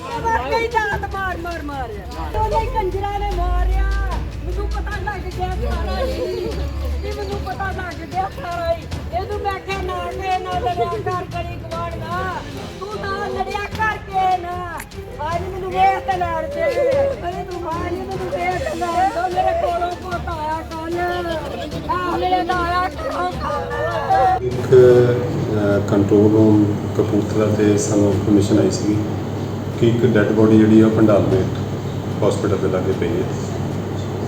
ਵਾਕਈ ਦਾਤ ਮਾਰ ਮਾਰ ਮਾਰਿਆ ਉਹਨੇ ਕੰਜਰਾਂ ਨੇ ਮਾਰਿਆ। ਮੈਨੂੰ ਪਤਾ ਲੱਗ ਗਿਆ ਸਾਰਾ ਹੀ। ਇਹ ਮੈਨੂੰ ਪਤਾ ਲੱਗ ਗਿਆ ਸਾਰਾ ਹੀ। ਇਹਨੂੰ ਮੈਂ ਕਿਹਾ ਨਾ ਕੇ ਨਾ ਲੜਿਆ ਕਰ ਕਰੀ ਗਵਾੜ ਨਾ ਤੂੰ ਨਾ ਲੜਿਆ ਕਰਕੇ ਨਾ। ਅੱਜ ਮੈਨੂੰ ਵੇਖ ਤੇ ਲੜ ਦੇ। ਅਰੇ ਤੂੰ ਮਾਂ ਨਹੀਂ ਮੈਨੂੰ ਵੇਖ ਤੇ ਲੜ ਦੋ। ਮੇਰੇ ਕੋਲੋਂ ਪੁੱਤ ਆਇਆ ਕੱਲ ਆ ਮੇਰੇ ਦਾ ਆਇਆ ਘਰੋਂ ਕੱਲ ਇੱਕ ਅ, ਕੰਟਰੋਲ ਰੂਮ ਕਪੂਰਥਲਾ ਤੇ ਸਾਨੂੰ ਇਨਫੋਰਮੇਸ਼ਨ ਆਈ ਸੀ ਕਿ ਇੱਕ ਡੈੱਡ ਬੋਡੀ ਜਿਹੜੀ ਆ ਪੰਡਾਲਮੇਟ ਹਸਪੀਟਲ ਦੇ ਲਾਗੇ ਪਈ ਹੈ।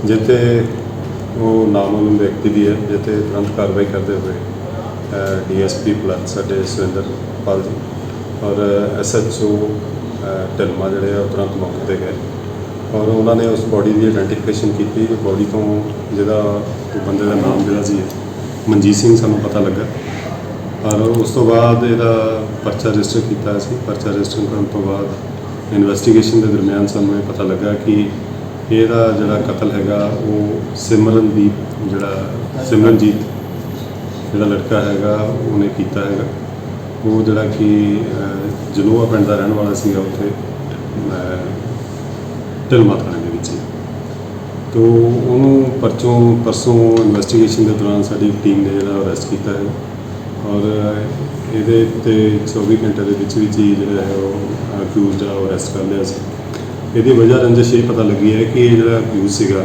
ਜਿੱਥੇ ਉਹ ਨਾਮਲੂਮ ਵਿਅਕਤੀ ਦੀ ਹੈ, ਜਿੱਥੇ ਤੁਰੰਤ ਕਾਰਵਾਈ ਕਰਦੇ ਹੋਏ ਡੀਐਸਪੀ ਪਲੱਸ ਸਾਡੇ ਸੁਰਿੰਦਰ ਪਾਲ ਜੀ ਔਰ ਐਸਐਚਓ ਢਿਲਮਾ ਜਿਹੜੇ ਆ ਉਹ ਤੁਰੰਤ ਮੌਕੇ ਤੇ ਗਏ। ਔਰ ਉਹਨਾਂ ਨੇ ਉਸ ਬੋਡੀ ਦੀ ਆਇਡੈਂਟੀਫਿਕੇਸ਼ਨ ਕੀਤੀ। ਕਿ ਬੋਡੀ ਤੋਂ ਜਿਹਦਾ ਬੰਦੇ ਦਾ ਨਾਮ ਜਿਹੜਾ ਸੀ, ਮਨਜੀਤ ਸਿੰਘ ਸਾਨੂੰ ਪਤਾ ਲੱਗਾ। ਔਰ ਉਸ ਤੋਂ ਬਾਅਦ ਇਹਦਾ ਪਰਚਾ ਰਜਿਸਟਰ ਕੀਤਾ ਸੀ। ਪਰਚਾ ਰਜਿਸਟਰ ਕਰਨ ਤੋਂ ਬਾਅਦ ਇਨਵੈਸਟੀਗੇਸ਼ਨ ਦੇ ਦਰਮਿਆਨ ਸਾਨੂੰ ਇਹ ਪਤਾ ਲੱਗਾ ਕਿ ਇਹਦਾ ਜਿਹੜਾ ਕਤਲ ਹੈਗਾ ਉਹ ਸਿਮਰਨਦੀਪ ਜਿਹੜਾ ਸਿਮਰਨਜੀਤ ਜਿਹੜਾ ਲੜਕਾ ਹੈਗਾ ਉਹਨੇ ਕੀਤਾ ਹੈਗਾ ਉਹ ਜਿਹੜਾ ਕਿ ਅਹ, ਜਲੋਆ ਪਿੰਡ ਦਾ ਰਹਿਣ ਵਾਲਾ ਸੀਗਾ ਉੱਥੇ ਢਿਲਮਾ ਥਾਣੇ ਦੇ ਵਿੱਚ ਹੀ। ਉਹਨੂੰ ਪਰਚੋਂ ਪਰਸੋਂ ਇਨਵੈਸਟੀਗੇਸ਼ਨ ਦੇ ਦੌਰਾਨ ਸਾਡੀ ਟੀਮ ਨੇ ਜਿਹੜਾ ਅਰੈਸਟ ਕੀਤਾ ਹੈ ਔਰ ਇਹਦੇ ਤੇ 24 ਘੰਟੇ ਦੇ ਵਿੱਚ ਵਿੱਚ ਹੀ ਜਿਹੜਾ ਹੈ ਉਹ ਅਕਿਊਜ਼ਡ ਆ, ਉਹ ਅਰੈਸਟ ਕਰ ਲਿਆ ਸੀ। ਇਹਦੀ ਵਜ੍ਹਾ ਰੰਜਿਸ਼ ਇਹ ਪਤਾ ਲੱਗੀ ਹੈ ਕਿ ਇਹ ਜਿਹੜਾ ਅਕਿਊਜ਼ ਸੀਗਾ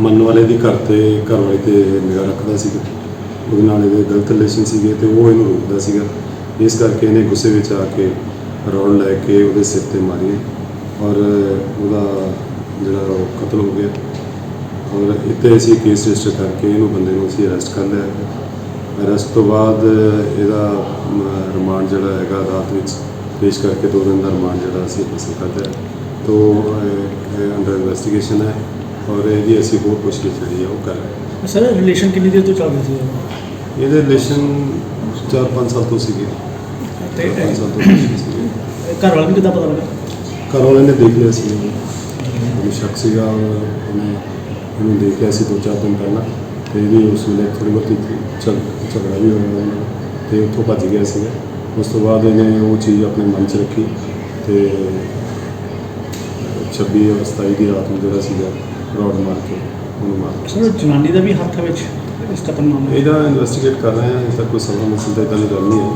ਮੰਨ ਵਾਲੇ ਦੀ ਘਰ ਤੇ, ਘਰ ਵਾਲੇ ਤੇ ਨਿਗਾਹ ਰੱਖਦਾ ਸੀਗਾ। ਉਹਦੇ ਨਾਲ ਇਹਦੇ ਗਲਤ ਰਿਲੇਸ਼ਨ ਸੀਗੇ ਤੇ ਉਹ ਇਹਨੂੰ ਰੋਕਦਾ ਸੀਗਾ। ਇਸ ਕਰਕੇ ਇਹਨੇ ਗੁੱਸੇ ਵਿੱਚ ਆ ਕੇ ਰੌੜ ਲੈ ਕੇ ਉਹਦੇ ਸਿਰ ਤੇ ਮਾਰੀ ਔਰ ਉਹਦਾ ਜਿਹੜਾ ਉਹ ਕਤਲ ਹੋ ਗਿਆ। ਔਰ ਇੱਥੇ ਅਸੀਂ ਕੇਸ ਰਜਿਸਟਰ ਕਰਕੇ ਇਹਨੂੰ ਬੰਦੇ ਨੂੰ ਅਸੀਂ ਅਰੈਸਟ ਕਰ ਲਿਆ ਅਰੈਸਟ ਤੋਂ ਬਾਅਦ ਇਹਦਾ ਰਿਮਾਂਡ ਜਿਹੜਾ ਹੈਗਾ ਅਦਾਲਤ ਵਿੱਚ ਪੇਸ਼ ਕਰਕੇ ਦੋ ਦਿਨ ਦਾ ਰਿਮਾਂਡ ਜਿਹੜਾ ਅਸੀਂ ਹਾਸਲ ਕਰ ਲਿਆ। ਤੋ ਅੰਡਰ ਇਨਵੈਸਟੀਗੇਸ਼ਨ ਹੈ ਔਰ ਇਹਦੀ ਅਸੀਂ ਹੋਰ ਪੁੱਛਗਿੱਛ ਜਿਹੜੀ ਹੈ ਉਹ ਕਰ ਰਹੇ ਹਾਂ। ਸਰ ਰਿਲੇਸ਼ਨ ਕਿੰਨੀ ਦੇਰ ਤੋਂ ਚੱਲ ਰਿਹਾ ਸੀ? ਇਹਦੇ ਰਿਲੇਸ਼ਨ 4-5 ਸਾਲ ਤੋਂ ਸੀਗੇ। ਤੇ 4-5 ਸਾਲ ਤੋਂ ਸੀਗੇ। ਘਰ ਵਾਲਾ ਵੀ ਕਿੱਦਾਂ ਪਤਾ ਲੱਗਾ? ਘਰ ਵਾਲਿਆਂ ਨੇ ਦੇਖ ਲਿਆ ਸੀ। ਉਹਨੂੰ ਸ਼ੱਕ ਸੀਗਾ ਉਹਨੇ ਉਹਨੂੰ ਦੇਖ ਲਿਆ ਸੀ ਦੋ ਚਾਰ ਦਿਨ ਪਹਿਲਾਂ। ਤੇ ਇਹਦੀ ਉਸ ਵੇਲੇ ਥੋੜੀ ਬਹੁਤੀ ਝਗ ਝਗੜਾ ਵੀ ਹੋਇਆ ਉਹਨਾਂ ਨਾਲ ਤੇ ਉੱਥੋਂ ਭੱਜ ਗਿਆ ਸੀਗਾ। ਉਸ ਤੋਂ ਬਾਅਦ ਇਹਨੇ ਉਹ ਚੀਜ਼ ਆਪਣੇ ਮਨ 'ਚ ਰੱਖੀ ਤੇ 26 ਔਰ 27 ਦੀ ਰਾਤ ਨੂੰ ਜਿਹੜਾ ਸੀਗਾ ਰੌਡ ਮਾਰ ਕੇ ਉਹਨੂੰ ਮਾਰ ਦਿੱਤਾ। ਸਰ ਜਨਾਨੀ ਦਾ ਵੀ ਹੱਥ ਵਿੱਚ ਇਸ ਕਤਲ ਮਾਮਲੇ ਇਹਦਾ ਇਨਵੈਸਟੀਗੇਟ ਕਰ ਰਹੇ ਹਾਂ ਇਸ ਦਾ ਕੋਈ ਸਬਰ ਮਸਲਾ ਇਦਾਂ ਦੀ ਗੱਲ ਨਹੀਂ ਹੈ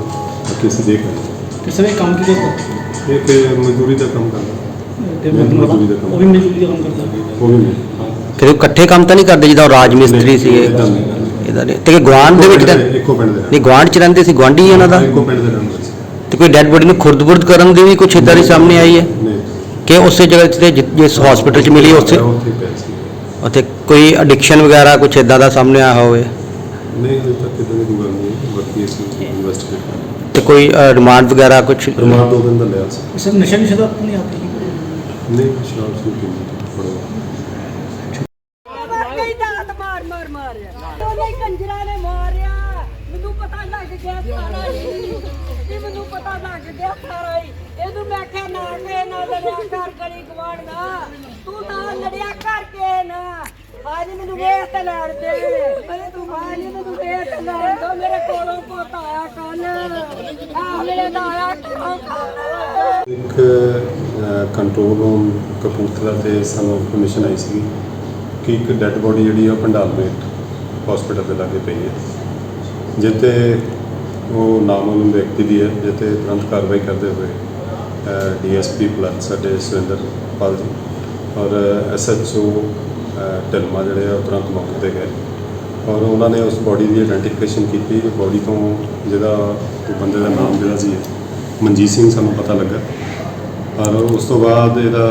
ਬਾਕੀ ਅਸੀਂ ਦੇਖ ਰਹੇ ਹਾਂ। ਤੇ ਸਰ ਇਹ ਕੰਮ ਕੀ ਕਰਦਾ ਇਹ ਕਿ ਮਜ਼ਦੂਰੀ ਦਾ ਕੰਮ ਕਰਦਾ। ਤੇ ਮਜ਼ਦੂਰੀ ਦਾ ਕੰਮ। ਉਹ ਵੀ ਮਜ਼ਦੂਰੀ ਦਾ ਕੰਮ ਕਰਦਾ। ਉਹ ਵੀ ਨਹੀਂ। ਫਿਰ ਉਹ ਇਕੱਠੇ ਕੰਮ ਤਾਂ ਨਹੀਂ ਕਰਦੇ ਜਿੱਦਾਂ ਉਹ ਰਾਜ ਮਿਸਤਰੀ ਸੀ। ਇਹਦਾ ਨਹੀਂ। ਤੇ ਗਵਾਂਡ ਦੇ ਵਿੱਚ ਤਾਂ ਇੱਕੋ ਪਿੰਡ ਦੇ ਨਹੀਂ ਗਵਾਂਡ ਚ ਰਹਿੰਦੇ ਸੀ ਗਵਾਂਢੀ ਹੀ ਉਹਨਾਂ ਦਾ। ਇੱਕੋ ਪਿੰਡ ਦੇ ਰਹਿਣ ਵਾਲੇ ਸੀ। ਤੇ ਕੋਈ ਡੈੱਡ ਬੋਡੀ ਨੂੰ ਖੁਰਦ-ਬੁਰਦ ਕਰਨ ਦੀ ਵੀ ਕੁਛ ਇਦਾਂ ਦੀ ਸਾਹਮਣੇ ਆਈ ਹੈ? ਕਿ ਉਸੇ ਜਗ੍ਹਾ ਤੇ ਜਿਸ ਹਸਪੀਟਲ ਚ ਮਿਲੀ ਉਸੇ ਉੱਥੇ ਕੋਈ ਐਡਿਕਸ਼ਨ ਵਗੈਰਾ ਕੁਛ ਇਦਾਂ ਦਾ ਸਾਹਮਣੇ ਆਇਆ ਹੋਵੇ? ਨਹੀਂ ਅਜੇ ਤੱਕ ਕਿਤੇ ਦੀ ਕੋਈ ਗੱਲ ਨਹੀਂ ਹੈ, ਬਾਕੀ ਅਸੀਂ ਇਨਵੈਸਟੀਗੇਟ ਕਰ ਰਹੇ ਤੇ ਕੋਈ ਰਿਮਾਂਡ ਵਗੈਰਾ ਕੁਛ ਹਾਂ ਰਿਮਾਂਡ ਦੋ ਦਿਨ ਦਾ ਲਿਆ ਸੀ। ਸਰ ਨਸ਼ਾ ਨਿਸ਼ਾ ਦਾ ਨਹੀਂ ਆਤੀ ਨਹੀਂ ਸ਼ਰਾਬ ਸੀ ਪੀਂਦੀ ਥੋੜਾ ਵਾਕਈ ਦਾਤ ਮਾਰ ਮਾਰ ਮਾਰਿਆ। ਉਹਨੇ ਕੰਜਰਾਂ ਨੇ ਮਾਰਿਆ। ਮੈਨੂੰ ਪਤਾ ਲੱਗ ਗਿਆ ਸਾਰਾ ਹੀ। ਇਹ ਮੈਨੂੰ ਪਤਾ ਲੱਗ ਗਿਆ ਸਾਰਾ ਹੀ। ਇਹਨੂੰ ਮੈਂ ਕਿਹਾ ਨਾ ਕੇ ਨਾ ਲੜਿਆ ਕਰ ਕਰੀ ਗਵਾੜ ਨਾ ਤੂੰ ਨਾ ਲੜਿਆ ਕਰਕੇ ਨਾ। ਅੱਜ ਮੈਨੂੰ ਵੇਖ ਤੇ ਲੜ ਦੇ। ਅਰੇ ਤੂੰ ਮਾਂ ਨਹੀਂ ਮੈਨੂੰ ਵੇਖ ਤੇ ਲੜ ਦੋ। ਮੇਰੇ ਕੋਲੋਂ ਪੁੱਤ ਆਇਆ ਕੱਲ ਆ ਮੇਰੇ ਦਾ ਆਇਆ ਘਰੋਂ ਕੱਲ ਇੱਕ ਅ, ਕੰਟਰੋਲ ਰੂਮ ਕਪੂਰਥਲਾ ਤੇ ਸਾਨੂੰ ਇਨਫੋਰਮੇਸ਼ਨ ਆਈ ਸੀ ਕਿ ਇੱਕ ਡੈੱਡ ਬੋਡੀ ਜਿਹੜੀ ਆ ਪੰਡਾਲਮੇਟ ਹਸਪੀਟਲ ਦੇ ਲਾਗੇ ਪਈ ਹੈ। ਜਿੱਥੇ ਉਹ ਨਾਮਲੂਮ ਵਿਅਕਤੀ ਦੀ ਹੈ, ਜਿੱਥੇ ਤੁਰੰਤ ਕਾਰਵਾਈ ਕਰਦੇ ਹੋਏ ਡੀਐਸਪੀ ਪਲੱਸ ਸਾਡੇ ਸੁਰਿੰਦਰ ਪਾਲ ਜੀ ਔਰ ਐਸਐਚਓ ਢਿਲਮਾ ਜਿਹੜੇ ਆ, ਉਹ ਤੁਰੰਤ ਮੌਕੇ ਤੇ ਗਏ। ਔਰ ਉਹਨਾਂ ਨੇ ਉਸ ਬੋਡੀ ਦੀ ਆਇਡੈਂਟੀਫਿਕੇਸ਼ਨ ਕੀਤੀ। ਕਿ ਬੋਡੀ ਤੋਂ ਜਿਹਦਾ ਬੰਦੇ ਦਾ ਨਾਮ ਜਿਹੜਾ ਸੀ, ਮਨਜੀਤ ਸਿੰਘ ਸਾਨੂੰ ਪਤਾ ਲੱਗਾ। ਔਰ ਉਸ ਤੋਂ ਬਾਅਦ ਇਹਦਾ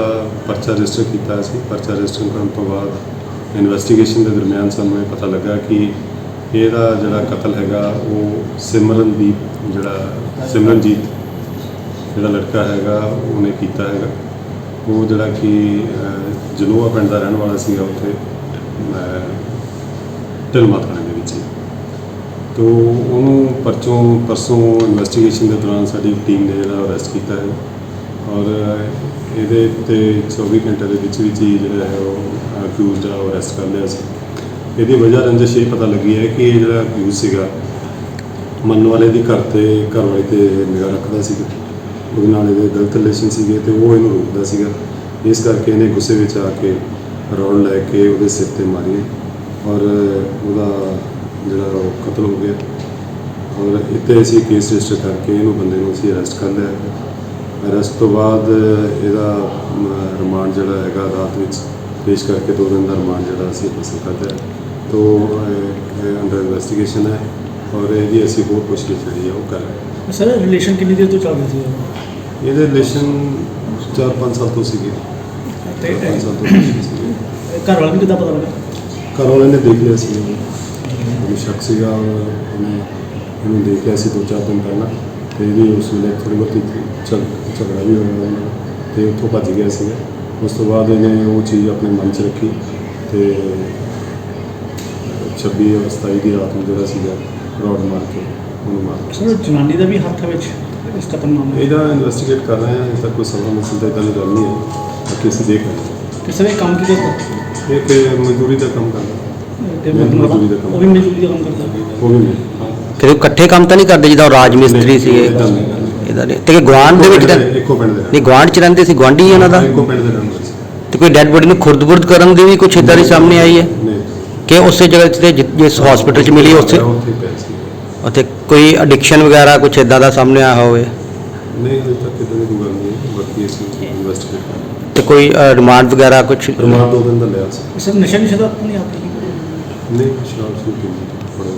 ਪਰਚਾ ਰਜਿਸਟਰ ਕੀਤਾ ਸੀ। ਪਰਚਾ ਰਜਿਸਟਰ ਕਰਨ ਤੋਂ ਬਾਅਦ ਇਨਵੈਸਟੀਗੇਸ਼ਨ ਦੇ ਦਰਮਿਆਨ ਸਾਨੂੰ ਇਹ ਪਤਾ ਲੱਗਾ ਕਿ ਇਹਦਾ ਜਿਹੜਾ ਕਤਲ ਹੈਗਾ ਉਹ ਸਿਮਰਨਦੀਪ ਜਿਹੜਾ ਸਿਮਰਨਜੀਤ ਜਿਹੜਾ ਲੜਕਾ ਹੈਗਾ ਉਹਨੇ ਕੀਤਾ ਹੈਗਾ। ਉਹ ਜਿਹੜਾ ਕਿ ਅਹ, ਜਲੋਆ ਪਿੰਡ ਦਾ ਰਹਿਣ ਵਾਲਾ ਸੀਗਾ ਉੱਥੇ ਅਹ, ਢਿਲਮਾ ਥਾਣੇ ਦੇ ਵਿੱਚ। ਤੋ ਉਹਨੂੰ ਪਰਚੋਂ ਪਰਸੋਂ ਇਨਵੈਸਟੀਗੇਸ਼ਨ ਦੇ ਦੌਰਾਨ ਸਾਡੀ ਟੀਮ ਨੇ ਜਿਹੜਾ ਅਰੈਸਟ ਕੀਤਾ ਹੈ। ਔਰ ਇਹਦੇ ਉੱਤੇ 24 ਘੰਟੇ ਦੇ ਵਿੱਚ ਵਿੱਚ ਹੀ ਜਿਹੜਾ ਹੈ ਉਹ ਅਕਿਊਜ਼ਡ ਆ, ਉਹ ਅਰੈਸਟ ਕਰ ਲਿਆ ਸੀ। ਇਹਦੀ ਵਜ੍ਹਾ ਰੰਜਿਸ਼ ਇਹ ਪਤਾ ਲੱਗੀ ਹੈ ਕਿ ਇਹ ਜਿਹੜਾ ਅਕਿਊਜ਼ ਸੀਗਾ ਮੰਨ ਵਾਲੇ ਦੀ ਘਰ ਤੇ, ਘਰ ਵਾਲੇ ਤੇ ਨਿਗਾਹ ਰੱਖਦਾ ਸੀਗਾ। ਉਹਦੇ ਨਾਲ ਇਹਦੇ ਗਲਤ ਰਿਲੇਸ਼ਨ ਸੀਗੇ ਤੇ ਉਹ ਇਹਨੂੰ ਰੋਕਦਾ ਸੀਗਾ। ਇਸ ਕਰਕੇ ਇਹਨੇ ਗੁੱਸੇ ਵਿੱਚ ਆ ਕੇ ਰੌਣ ਲੈ ਕੇ ਉਹਦੇ ਸਿਰ ਤੇ ਮਾਰੀ ਔਰ ਉਹਦਾ ਜਿਹੜਾ ਉਹ ਕਤਲ ਹੋ ਗਿਆ। ਔਰ ਇੱਥੇ ਅਸੀਂ ਕੇਸ ਰਜਿਸਟਰ ਕਰਕੇ ਇਹਨੂੰ ਬੰਦੇ ਨੂੰ ਅਸੀਂ ਅਰੈਸਟ ਕਰ ਲਿਆ ਅਰੈਸਟ ਤੋਂ ਬਾਅਦ ਇਹਦਾ ਰਿਮਾਂਡ ਜਿਹੜਾ ਹੈਗਾ ਅਦਾਲਤ ਵਿੱਚ ਪੇਸ਼ ਕਰਕੇ ਦੋ ਦਿਨ ਦਾ ਰਿਮਾਂਡ ਜਿਹੜਾ ਅਸੀਂ ਹਾਸਲ ਕਰਦਾ ਹੈ ਤੋ ਅੰਡਰ ਇਨਵੈਸਟੀਗੇਸ਼ਨ ਹੈ ਔਰ ਇਹਦੀ ਅਸੀਂ ਹੋਰ ਪੁੱਛਗਿੱਛ ਜਿਹੜੀ ਹੈ ਉਹ ਕਰ ਰਹੇ ਹਾਂ। ਸਰ ਰਿਲੇਸ਼ਨ ਕਿੰਨੀ ਦੇਰ ਤੋਂ ਚੱਲ ਰਿਹਾ ਸੀ? ਇਹਦੇ ਰਿਲੇਸ਼ਨ 4-5 ਸਾਲ ਤੋਂ ਸੀਗੇ। ਤੇ 5 ਸਾਲ ਤੋਂ ਘਰ ਵਾਲਾ ਵੀ ਕਿੱਦਾਂ ਪਤਾ ਲੱਗਾ? ਘਰ ਵਾਲਿਆਂ ਨੇ ਦੇਖ ਲਿਆ ਸੀ। ਉਹਨੂੰ ਉਹਨੂੰ ਸ਼ੱਕ ਸੀਗਾ ਉਹਨੇ ਇਹਨੂੰ ਦੇਖ ਲਿਆ ਸੀ ਦੋ ਚਾਰ ਦਿਨ ਪਹਿਲਾਂ। ਤੇ ਇਹਦੀ ਉਸ ਵੇਲੇ ਥੋੜੀ ਬਹੁਤੀ ਝਗ ਝਗੜਾ ਵੀ ਹੋਇਆ ਉਹਦੇ ਨਾਲ ਤੇ ਉੱਥੋਂ ਭੱਜ ਗਿਆ ਸੀਗਾ। ਉਸ ਤੋਂ ਬਾਅਦ ਇਹਨੇ ਉਹ ਚੀਜ਼ ਆਪਣੇ ਮਨ 'ਚ ਰੱਖੀ ਤੇ 26 ਔਰ 27 ਦੀ ਰਾਤ ਨੂੰ ਜਿਹੜਾ ਸੀਗਾ ਰੌਡ ਮਾਰ ਕੇ ਉਹਨੂੰ ਮਾਰ ਦਿੱਤਾ। ਸਰ ਜਨਾਨੀ ਦਾ ਵੀ ਹੱਥ ਵਿੱਚ ਇਸ ਕਤਲ ਮਾਮਲੇ ਇਹਦਾ ਇਨਵੈਸਟੀਗੇਟ ਕਰ ਰਹੇ ਹਾਂ ਇਸ ਦਾ ਕੋਈ ਸਮਾਂ ਮਸਲ ਦਾ ਇਦਾਂ ਦੀ ਗੱਲ ਨਹੀਂ ਹੈ ਬਾਕੀ ਅਸੀਂ ਦੇਖ ਰਹੇ ਹਾਂ। ਤੇ ਸਰ ਇਹ ਕੰਮ ਕੀ ਕਰਦਾ ਇਹ ਕਿ ਮਜ਼ਦੂਰੀ ਦਾ ਕੰਮ ਕਰਦਾ। ਤੇ ਮਜ਼ਦੂਰੀ ਦਾ ਕੰਮ। ਉਹ ਵੀ ਮਜ਼ਦੂਰੀ ਦਾ ਕੰਮ ਕਰਦਾ। ਉਹ ਵੀ ਨਹੀਂ ਕਿਤੇ ਇਕੱਠੇ ਕੰਮ ਤਾਂ ਨਹੀਂ ਕਰਦੇ ਜਿੱਦਾਂ ਉਹ ਰਾਜ ਮਿਸਤਰੀ ਸੀ। ਇਹਦਾ ਨਹੀਂ। ਤੇ ਗਵਾਂਢ ਦੇ ਵਿੱਚ ਤਾਂ ਇੱਕੋ ਪਿੰਡ ਦੇ ਨਹੀਂ ਗਵਾਂਢ ਚ ਰਹਿੰਦੇ ਸੀ ਗਵਾਂਢੀ ਇਹਨਾਂ ਦਾ। ਇੱਕੋ ਪਿੰਡ ਦੇ ਰਹਿਣ ਵਾਲੇ ਸੀ। ਤੇ ਕੋਈ ਡੈੱਡ ਬੋਡੀ ਨੂੰ ਖੁਰਦ-ਬੁਰਦ ਕਰਨ ਦੀ ਵੀ ਕੁਛ ਇਦਾਂ ਦੀ ਸਾਹਮਣੇ ਆਈ ਹੈ? ਨਹੀਂ। ਕਿ ਉਸੇ ਜਗ੍ਹਾ ਤੇ ਜਿਸ ਹਸਪੀਟਲ ਚ ਮਿਲੀ ਉਸੇ ਉੱਥੇ ਪਿਆ ਸੀ। ਉੱਥੇ ਕੋਈ ਐਡਿਕਸ਼ਨ ਵਗੈਰਾ ਕੁਛ ਇਦਾਂ ਦਾ ਸਾਹਮਣੇ ਆਇਆ ਹੋਵੇ? ਨਹੀਂ ਹਜੇ ਤੱਕ ਕਿਤੇ ਕੋਈ ਗੱਲ ਨਹੀਂ ਹੈ ਬਾਕੀ ਅਸੀਂ ਇਨਵੈਸਟੀਗੇਟ ਕਰ ਰਹੇ ਤੇ ਕੋਈ ਰਿਮਾਂਡ ਵਗੈਰਾ ਕੁਛ? ਰਿਮਾਂਡ ਦੋ ਦਿਨ ਦਾ ਲਿਆ ਸੀ। ਸਰ ਨਸ਼ਾ ਨਿਸ਼ਾ ਨਹੀਂ ਆਤੀ ਨਹੀਂ ਸ਼ਰਾਬ ਸੀ ਪੀਂਦੀ ਥੋੜਾ